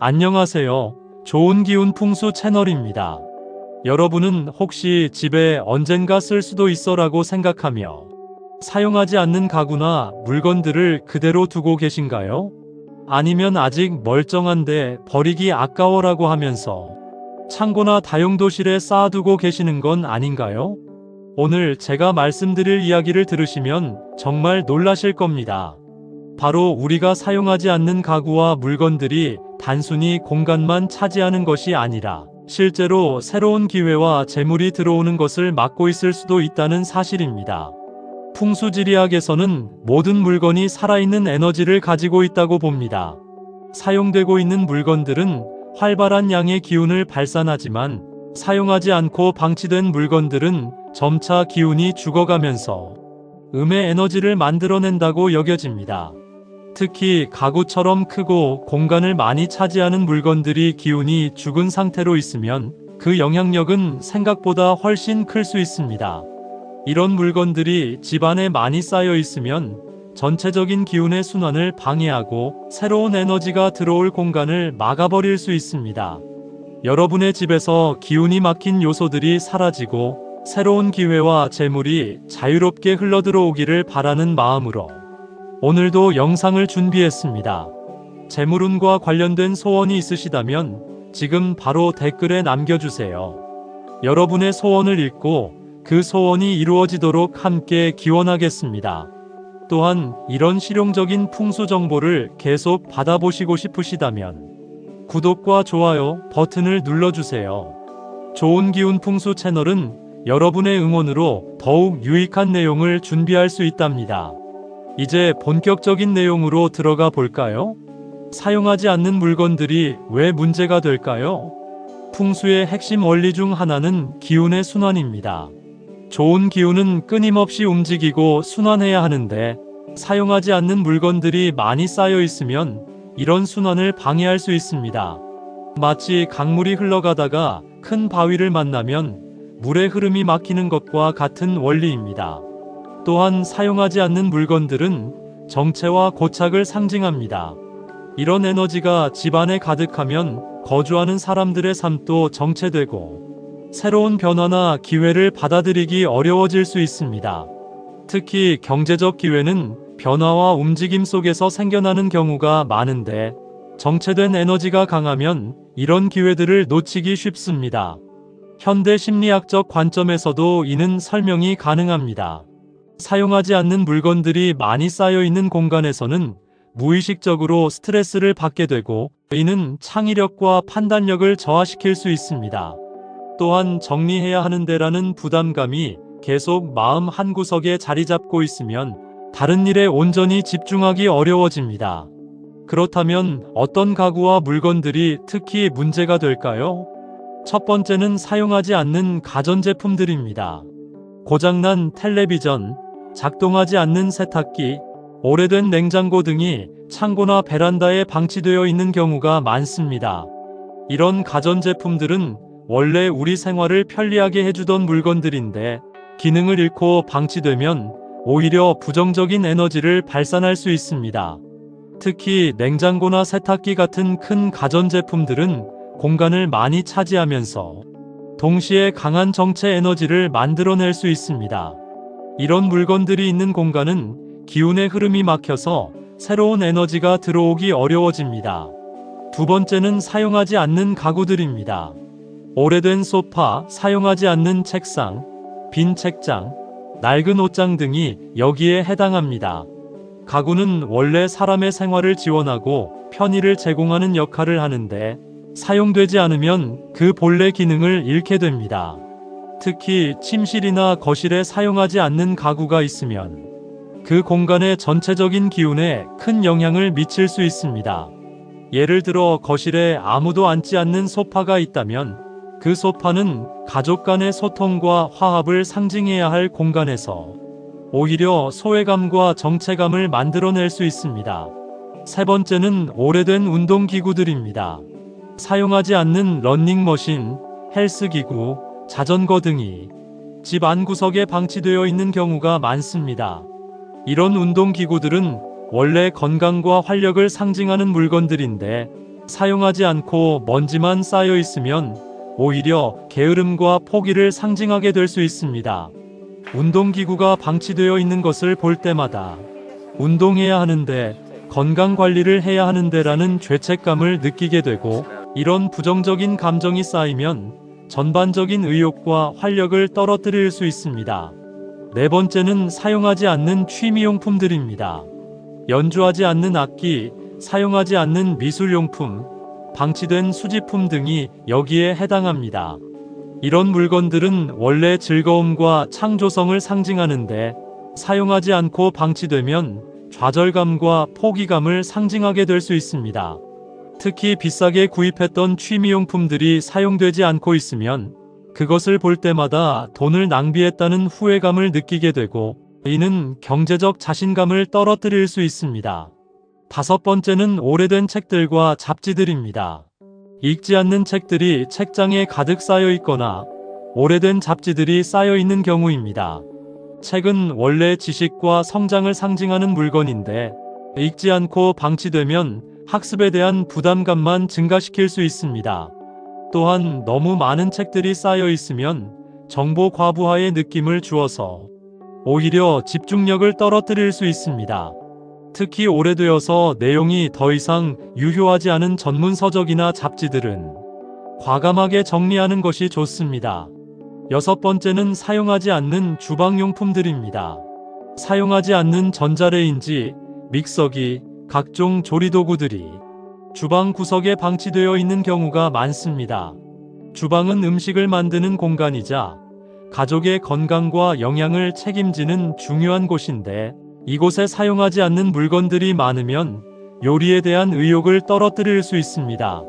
안녕하세요. 좋은 기운 풍수 채널입니다. 여러분은 혹시 집에 언젠가 쓸 수도 있어라고 생각하며 사용하지 않는 가구나 물건들을 그대로 두고 계신가요? 아니면 아직 멀쩡한데 버리기 아까워라고 하면서 창고나 다용도실에 쌓아두고 계시는 건 아닌가요? 오늘 제가 말씀드릴 이야기를 들으시면 정말 놀라실 겁니다. 바로 우리가 사용하지 않는 가구와 물건들이 단순히 공간만 차지하는 것이 아니라 실제로 새로운 기회와 재물이 들어오는 것을 막고 있을 수도 있다는 사실입니다. 풍수지리학에서는 모든 물건이 살아있는 에너지를 가지고 있다고 봅니다. 사용되고 있는 물건들은 활발한 양의 기운을 발산하지만 사용하지 않고 방치된 물건들은 점차 기운이 죽어가면서 음의 에너지를 만들어낸다고 여겨집니다. 특히 가구처럼 크고 공간을 많이 차지하는 물건들이 기운이 죽은 상태로 있으면 그 영향력은 생각보다 훨씬 클 수 있습니다. 이런 물건들이 집안에 많이 쌓여 있으면 전체적인 기운의 순환을 방해하고 새로운 에너지가 들어올 공간을 막아버릴 수 있습니다. 여러분의 집에서 기운이 막힌 요소들이 사라지고 새로운 기회와 재물이 자유롭게 흘러들어오기를 바라는 마음으로 오늘도 영상을 준비했습니다. 재물운과 관련된 소원이 있으시다면 지금 바로 댓글에 남겨주세요. 여러분의 소원을 읽고 그 소원이 이루어지도록 함께 기원하겠습니다. 또한 이런 실용적인 풍수 정보를 계속 받아보시고 싶으시다면 구독과 좋아요 버튼을 눌러주세요. 좋은 기운 풍수 채널은 여러분의 응원으로 더욱 유익한 내용을 준비할 수 있답니다. 이제 본격적인 내용으로 들어가 볼까요? 사용하지 않는 물건들이 왜 문제가 될까요? 풍수의 핵심 원리 중 하나는 기운의 순환입니다. 좋은 기운은 끊임없이 움직이고 순환해야 하는데 사용하지 않는 물건들이 많이 쌓여 있으면 이런 순환을 방해할 수 있습니다. 마치 강물이 흘러가다가 큰 바위를 만나면 물의 흐름이 막히는 것과 같은 원리입니다. 또한 사용하지 않는 물건들은 정체와 고착을 상징합니다. 이런 에너지가 집안에 가득하면 거주하는 사람들의 삶도 정체되고 새로운 변화나 기회를 받아들이기 어려워질 수 있습니다. 특히 경제적 기회는 변화와 움직임 속에서 생겨나는 경우가 많은데 정체된 에너지가 강하면 이런 기회들을 놓치기 쉽습니다. 현대 심리학적 관점에서도 이는 설명이 가능합니다. 사용하지 않는 물건들이 많이 쌓여 있는 공간에서는 무의식적으로 스트레스를 받게 되고 이는 창의력과 판단력을 저하시킬 수 있습니다. 또한 정리해야 하는데라는 부담감이 계속 마음 한구석에 자리 잡고 있으면 다른 일에 온전히 집중하기 어려워집니다. 그렇다면 어떤 가구와 물건들이 특히 문제가 될까요? 첫 번째는 사용하지 않는 가전제품들입니다. 고장난 텔레비전, 작동하지 않는 세탁기, 오래된 냉장고 등이 창고나 베란다에 방치되어 있는 경우가 많습니다. 이런 가전제품들은 원래 우리 생활을 편리하게 해주던 물건들인데 기능을 잃고 방치되면 오히려 부정적인 에너지를 발산할 수 있습니다. 특히 냉장고나 세탁기 같은 큰 가전제품들은 공간을 많이 차지하면서 동시에 강한 정체 에너지를 만들어낼 수 있습니다. 이런 물건들이 있는 공간은 기운의 흐름이 막혀서 새로운 에너지가 들어오기 어려워집니다. 두 번째는 사용하지 않는 가구들입니다. 오래된 소파, 사용하지 않는 책상, 빈 책장, 낡은 옷장 등이 여기에 해당합니다. 가구는 원래 사람의 생활을 지원하고 편의를 제공하는 역할을 하는데 사용되지 않으면 그 본래 기능을 잃게 됩니다. 특히 침실이나 거실에 사용하지 않는 가구가 있으면 그 공간의 전체적인 기운에 큰 영향을 미칠 수 있습니다. 예를 들어 거실에 아무도 앉지 않는 소파가 있다면 그 소파는 가족 간의 소통과 화합을 상징해야 할 공간에서 오히려 소외감과 정체감을 만들어낼 수 있습니다. 세 번째는 오래된 운동기구들입니다. 사용하지 않는 러닝머신, 헬스기구, 자전거 등이 집 안구석에 방치되어 있는 경우가 많습니다. 이런 운동기구들은 원래 건강과 활력을 상징하는 물건들인데 사용하지 않고 먼지만 쌓여 있으면 오히려 게으름과 포기를 상징하게 될 수 있습니다. 운동기구가 방치되어 있는 것을 볼 때마다 운동해야 하는데 건강 관리를 해야 하는데라는 죄책감을 느끼게 되고 이런 부정적인 감정이 쌓이면 전반적인 의욕과 활력을 떨어뜨릴 수 있습니다. 네 번째는 사용하지 않는 취미용품들입니다. 연주하지 않는 악기, 사용하지 않는 미술용품, 방치된 수집품 등이 여기에 해당합니다. 이런 물건들은 원래 즐거움과 창조성을 상징하는데 사용하지 않고 방치되면 좌절감과 포기감을 상징하게 될 수 있습니다. 특히 비싸게 구입했던 취미용품들이 사용되지 않고 있으면 그것을 볼 때마다 돈을 낭비했다는 후회감을 느끼게 되고 이는 경제적 자신감을 떨어뜨릴 수 있습니다. 다섯 번째는 오래된 책들과 잡지들입니다. 읽지 않는 책들이 책장에 가득 쌓여 있거나 오래된 잡지들이 쌓여 있는 경우입니다. 책은 원래 지식과 성장을 상징하는 물건인데 읽지 않고 방치되면 학습에 대한 부담감만 증가시킬 수 있습니다. 또한 너무 많은 책들이 쌓여 있으면 정보 과부하의 느낌을 주어서 오히려 집중력을 떨어뜨릴 수 있습니다. 특히 오래되어서 내용이 더 이상 유효하지 않은 전문 서적이나 잡지들은 과감하게 정리하는 것이 좋습니다. 여섯 번째는 사용하지 않는 주방용품들입니다. 사용하지 않는 전자레인지, 믹서기, 각종 조리도구들이 주방 구석에 방치되어 있는 경우가 많습니다. 주방은 음식을 만드는 공간이자 가족의 건강과 영양을 책임지는 중요한 곳인데 이곳에 사용하지 않는 물건들이 많으면 요리에 대한 의욕을 떨어뜨릴 수 있습니다.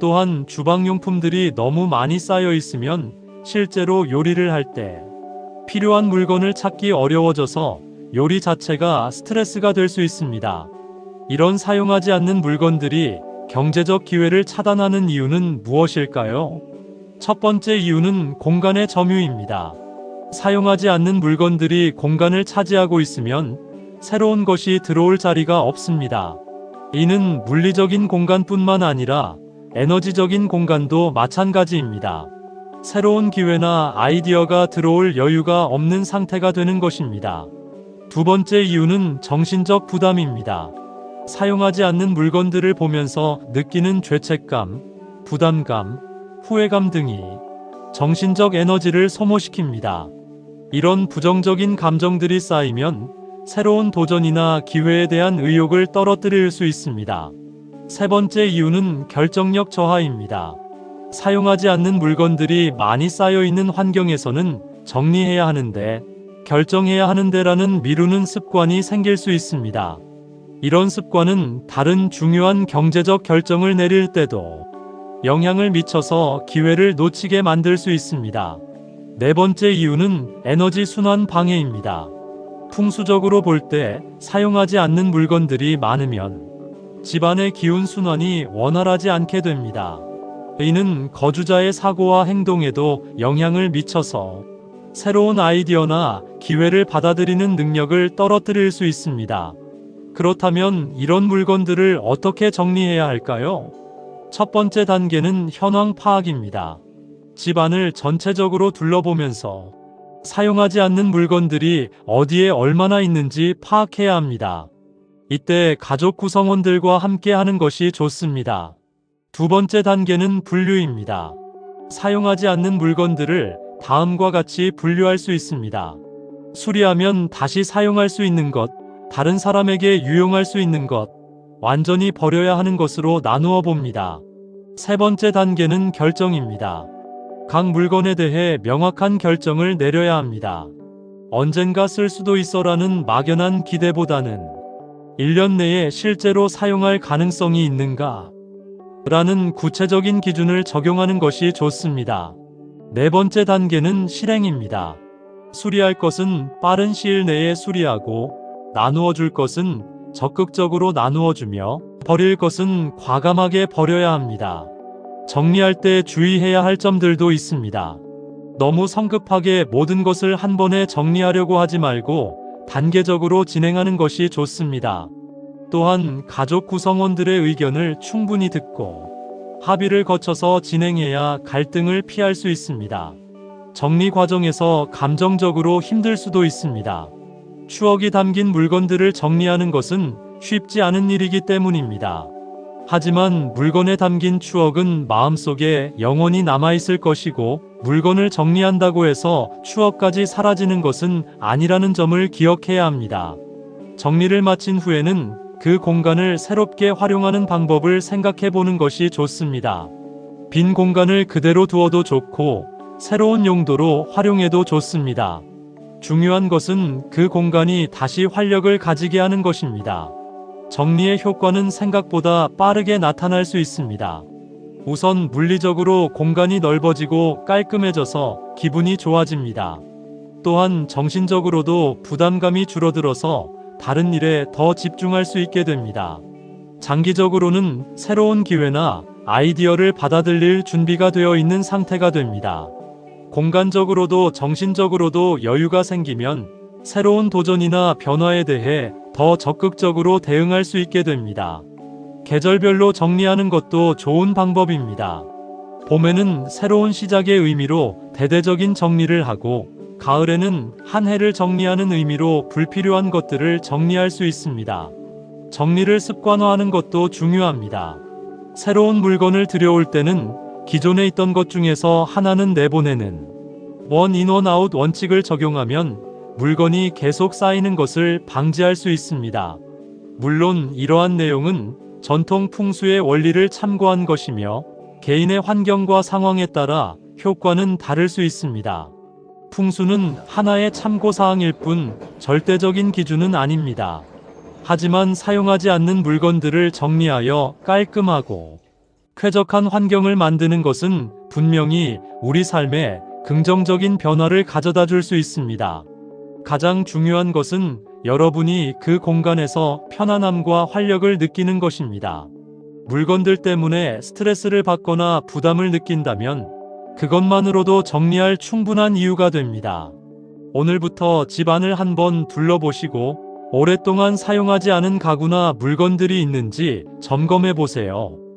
또한 주방용품들이 너무 많이 쌓여 있으면 실제로 요리를 할 때 필요한 물건을 찾기 어려워져서 요리 자체가 스트레스가 될 수 있습니다. 이런 사용하지 않는 물건들이 경제적 기회를 차단하는 이유는 무엇일까요? 첫 번째 이유는 공간의 점유입니다. 사용하지 않는 물건들이 공간을 차지하고 있으면 새로운 것이 들어올 자리가 없습니다. 이는 물리적인 공간뿐만 아니라 에너지적인 공간도 마찬가지입니다. 새로운 기회나 아이디어가 들어올 여유가 없는 상태가 되는 것입니다. 두 번째 이유는 정신적 부담입니다. 사용하지 않는 물건들을 보면서 느끼는 죄책감, 부담감, 후회감 등이 정신적 에너지를 소모시킵니다. 이런 부정적인 감정들이 쌓이면 새로운 도전이나 기회에 대한 의욕을 떨어뜨릴 수 있습니다. 세 번째 이유는 결정력 저하입니다. 사용하지 않는 물건들이 많이 쌓여 있는 환경에서는 정리해야 하는데, 결정해야 하는데라는 미루는 습관이 생길 수 있습니다. 이런 습관은 다른 중요한 경제적 결정을 내릴 때도 영향을 미쳐서 기회를 놓치게 만들 수 있습니다. 네 번째 이유는 에너지 순환 방해입니다. 풍수적으로 볼 때 사용하지 않는 물건들이 많으면 집안의 기운 순환이 원활하지 않게 됩니다. 이는 거주자의 사고와 행동에도 영향을 미쳐서 새로운 아이디어나 기회를 받아들이는 능력을 떨어뜨릴 수 있습니다. 그렇다면 이런 물건들을 어떻게 정리해야 할까요? 첫 번째 단계는 현황 파악입니다. 집안을 전체적으로 둘러보면서 사용하지 않는 물건들이 어디에 얼마나 있는지 파악해야 합니다. 이때 가족 구성원들과 함께 하는 것이 좋습니다. 두 번째 단계는 분류입니다. 사용하지 않는 물건들을 다음과 같이 분류할 수 있습니다. 수리하면 다시 사용할 수 있는 것, 다른 사람에게 유용할 수 있는 것, 완전히 버려야 하는 것으로 나누어 봅니다. 세 번째 단계는 결정입니다. 각 물건에 대해 명확한 결정을 내려야 합니다. 언젠가 쓸 수도 있어라는 막연한 기대보다는 1년 내에 실제로 사용할 가능성이 있는가? 라는 구체적인 기준을 적용하는 것이 좋습니다. 네 번째 단계는 실행입니다. 수리할 것은 빠른 시일 내에 수리하고 나누어 줄 것은 적극적으로 나누어 주며 버릴 것은 과감하게 버려야 합니다. 정리할 때 주의해야 할 점들도 있습니다. 너무 성급하게 모든 것을 한 번에 정리하려고 하지 말고 단계적으로 진행하는 것이 좋습니다. 또한 가족 구성원들의 의견을 충분히 듣고 합의를 거쳐서 진행해야 갈등을 피할 수 있습니다. 정리 과정에서 감정적으로 힘들 수도 있습니다. 추억이 담긴 물건들을 정리하는 것은 쉽지 않은 일이기 때문입니다. 하지만 물건에 담긴 추억은 마음속에 영원히 남아있을 것이고 물건을 정리한다고 해서 추억까지 사라지는 것은 아니라는 점을 기억해야 합니다. 정리를 마친 후에는 그 공간을 새롭게 활용하는 방법을 생각해 보는 것이 좋습니다. 빈 공간을 그대로 두어도 좋고 새로운 용도로 활용해도 좋습니다. 중요한 것은 그 공간이 다시 활력을 가지게 하는 것입니다. 정리의 효과는 생각보다 빠르게 나타날 수 있습니다. 우선 물리적으로 공간이 넓어지고 깔끔해져서 기분이 좋아집니다. 또한 정신적으로도 부담감이 줄어들어서 다른 일에 더 집중할 수 있게 됩니다. 장기적으로는 새로운 기회나 아이디어를 받아들일 준비가 되어 있는 상태가 됩니다. 공간적으로도 정신적으로도 여유가 생기면 새로운 도전이나 변화에 대해 더 적극적으로 대응할 수 있게 됩니다. 계절별로 정리하는 것도 좋은 방법입니다. 봄에는 새로운 시작의 의미로 대대적인 정리를 하고 가을에는 한 해를 정리하는 의미로 불필요한 것들을 정리할 수 있습니다. 정리를 습관화하는 것도 중요합니다. 새로운 물건을 들여올 때는 기존에 있던 것 중에서 하나는 내보내는 원 인원 아웃 원칙을 적용하면 물건이 계속 쌓이는 것을 방지할 수 있습니다. 물론 이러한 내용은 전통 풍수의 원리를 참고한 것이며 개인의 환경과 상황에 따라 효과는 다를 수 있습니다. 풍수는 하나의 참고사항일 뿐 절대적인 기준은 아닙니다. 하지만 사용하지 않는 물건들을 정리하여 깔끔하고 쾌적한 환경을 만드는 것은 분명히 우리 삶에 긍정적인 변화를 가져다 줄 수 있습니다. 가장 중요한 것은 여러분이 그 공간에서 편안함과 활력을 느끼는 것입니다. 물건들 때문에 스트레스를 받거나 부담을 느낀다면 그것만으로도 정리할 충분한 이유가 됩니다. 오늘부터 집안을 한번 둘러보시고 오랫동안 사용하지 않은 가구나 물건들이 있는지 점검해 보세요.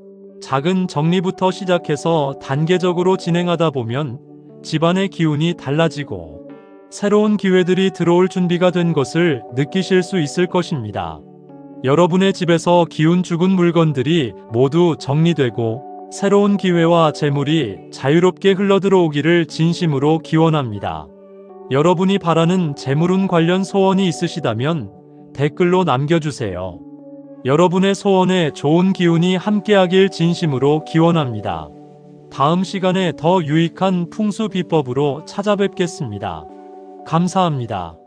작은 정리부터 시작해서 단계적으로 진행하다 보면 집안의 기운이 달라지고 새로운 기회들이 들어올 준비가 된 것을 느끼실 수 있을 것입니다. 여러분의 집에서 기운 죽은 물건들이 모두 정리되고 새로운 기회와 재물이 자유롭게 흘러들어오기를 진심으로 기원합니다. 여러분이 바라는 재물운 관련 소원이 있으시다면 댓글로 남겨주세요. 여러분의 소원에 좋은 기운이 함께하길 진심으로 기원합니다. 다음 시간에 더 유익한 풍수 비법으로 찾아뵙겠습니다. 감사합니다.